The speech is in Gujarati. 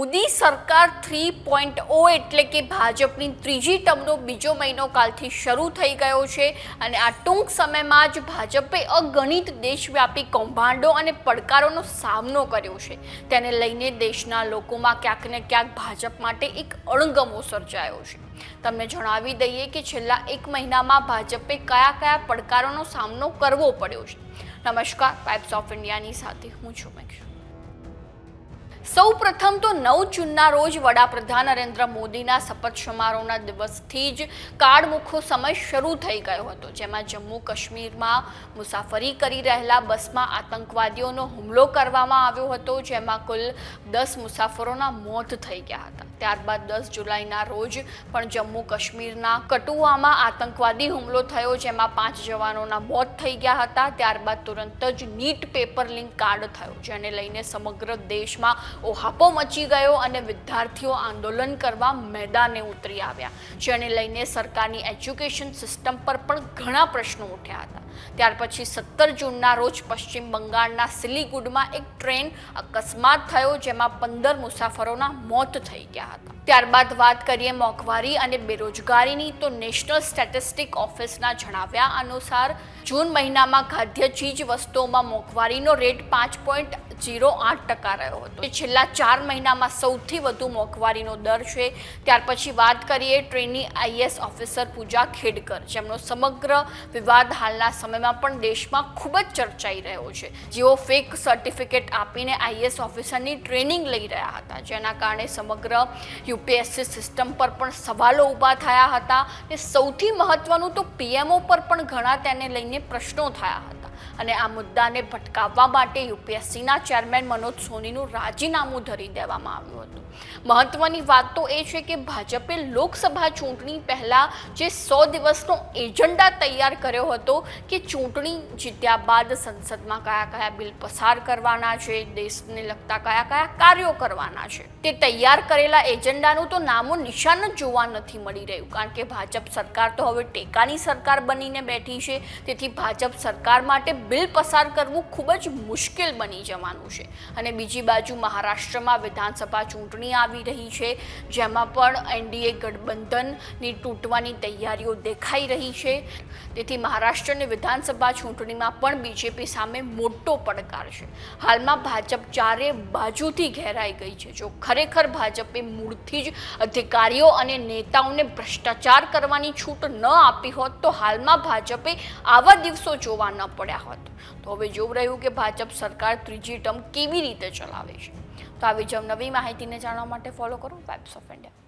મોદી સરકાર થ્રી પોઈન્ટ ઓ એટલે કે ભાજપની ત્રીજી ટર્મનો બીજો મહિનો કાલથી શરૂ થઈ ગયો છે અને આ ટૂંક સમયમાં જ ભાજપે અગણિત દેશવ્યાપી કૌભાંડો અને પડકારોનો સામનો કર્યો છે. તેને લઈને દેશના લોકોમાં ક્યાંક ને ક્યાંક ભાજપ માટે એક અણગમો સર્જાયો છે. તમને જણાવી દઈએ કે છેલ્લા એક મહિનામાં ભાજપે કયા કયા પડકારોનો સામનો કરવો પડ્યો છે. નમસ્કાર પાઇપ્સ ઓફ ઇન્ડિયાની સાથે હું છું મેક્ષ સૌ પ્રથમ તો નવ જૂનના રોજ વડાપ્રધાન નરેન્દ્ર મોદીના શપથ સમારોહના દિવસથી જ કાળમુખો સમય શરૂ થઈ ગયો હતો, જેમાં જમ્મુ કાશ્મીરમાં મુસાફરી કરી રહેલા બસમાં આતંકવાદીઓનો હુમલો કરવામાં આવ્યો હતો, જેમાં કુલ દસ મુસાફરોના મોત થઈ ગયા હતા. ત્યારબાદ દસ જુલાઈના રોજ પણ જમ્મુ કાશ્મીરના કટુઆમાં આતંકવાદી હુમલો થયો, જેમાં પાંચ જવાનોના મોત થઈ ગયા હતા. ત્યારબાદ તુરંત જ નીટ પેપર લિંક કાર્ડ થયો, જેને લઈને સમગ્ર દેશમાં ઓહાપો મચી ગયો અને વિદ્યાર્થીઓ આંદોલન કરવા મેદાને ઉતરી આવ્યા. જેને લઈને સરકારની એજ્યુકેશન સિસ્ટમ પર પણ ઘણા પ્રશ્નો ઉઠ્યા હતા. ત્યાર પછી સત્તર જૂનના રોજ પશ્ચિમ બંગાળના સિલીગુડમાં એક ટ્રેન અકસ્માત થયો જેમાં પંદર મુસાફરોના મોત થઈ ગયા હતા. ત્યારબાદ વાત કરીએ મોંઘવારી અને બેરોજગારીની તો નેશનલ સ્ટેટિસ્ટિક ઓફિસના જણાવ્યા અનુસાર જૂન મહિનામાં ખાદ્ય ચીજ વસ્તુઓમાં મોંઘવારીનો રેટ પાંચ પોઈન્ટ જીરો આઠ ટકા રહ્યો હતો. છેલ્લા ચાર મહિનામાં સૌથી વધુ મોંઘવારીનો દર છે. ત્યાર પછી વાત કરીએ ટ્રેનની આઈએસ ઓફિસર પૂજા ખેડકર. જેમનો સમગ્ર વિવાદ હાલના સમયમાં પણ દેશમાં ખૂબ જ ચર્ચાઈ રહ્યો છે. જેઓ ફેક સર્ટિફિકેટ આપીને આઈએસ ઓફિસરની ટ્રેનિંગ લઈ રહ્યા હતા. જેના કારણે સમગ્ર યુપીએસસી સિસ્ટમ પર પણ સવાલો ઊભા થયા હતા. ને સૌથી મહત્વનું તો પીએમઓ પર પણ ઘણા તેને લઈને પ્રશ્નો થયા હતા. અને આ મુદ્દાને ભટકાવવા માટે યુપીએસસીના ચેરમેન મનોજ સોનીનું રાજીનામું ધરી દેવામાં આવ્યું હતું. મહત્વની વાત તો એ છે કે ભાજપે લોકસભા ચૂંટણી પહેલાં જે સો દિવસનો એજન્ડા તૈયાર કર્યો હતો કે ચૂંટણી જીત્યા બાદ સંસદમાં કયા કયા બિલ પસાર કરવાના છે, દેશને લગતા કયા કયા કાર્યો કરવાના છે. તે તૈયાર કરેલા એજન્ડાનું તો નામો નિશાન જ જોવા નથી મળી રહ્યું, કારણ કે ભાજપ સરકાર તો હવે ટેકાની સરકાર બનીને બેઠી છે. તેથી ભાજપ સરકાર માટે બિલ પસાર કરવું ખૂબ જ મુશ્કેલ બની જવાનું છે. અને બીજી બાજુ મહારાષ્ટ્રમાં વિધાનસભા ચૂંટણી આવી રહી છે, જેમાં પણ એનડીએ ગઠબંધનની તૂટવાની તૈયારીઓ દેખાઈ રહી છે. તેથી મહારાષ્ટ્રની વિધાનસભા ચૂંટણીમાં પણ બીજેપી સામે મોટો પડકાર છે. હાલમાં ભાજપ ચારે બાજુથી ઘેરાઈ ગઈ છે. જો ખરેખર ભાજપે મૂળથી જ અધિકારીઓ અને નેતાઓને ભ્રષ્ટાચાર કરવાની છૂટ ન આપી હોત, તો હાલમાં ભાજપે આવા દિવસો જોવા ન પડ્યા. હોત તો હવે જોવું રહ્યું કે ભાજપ સરકાર ત્રીજી ટર્મ કેવી રીતે ચલાવે છે. તો આવી જ નવી માહિતીને જાણવા માટે ફોલો કરો વેબ્સ ઓફ ઇન્ડિયા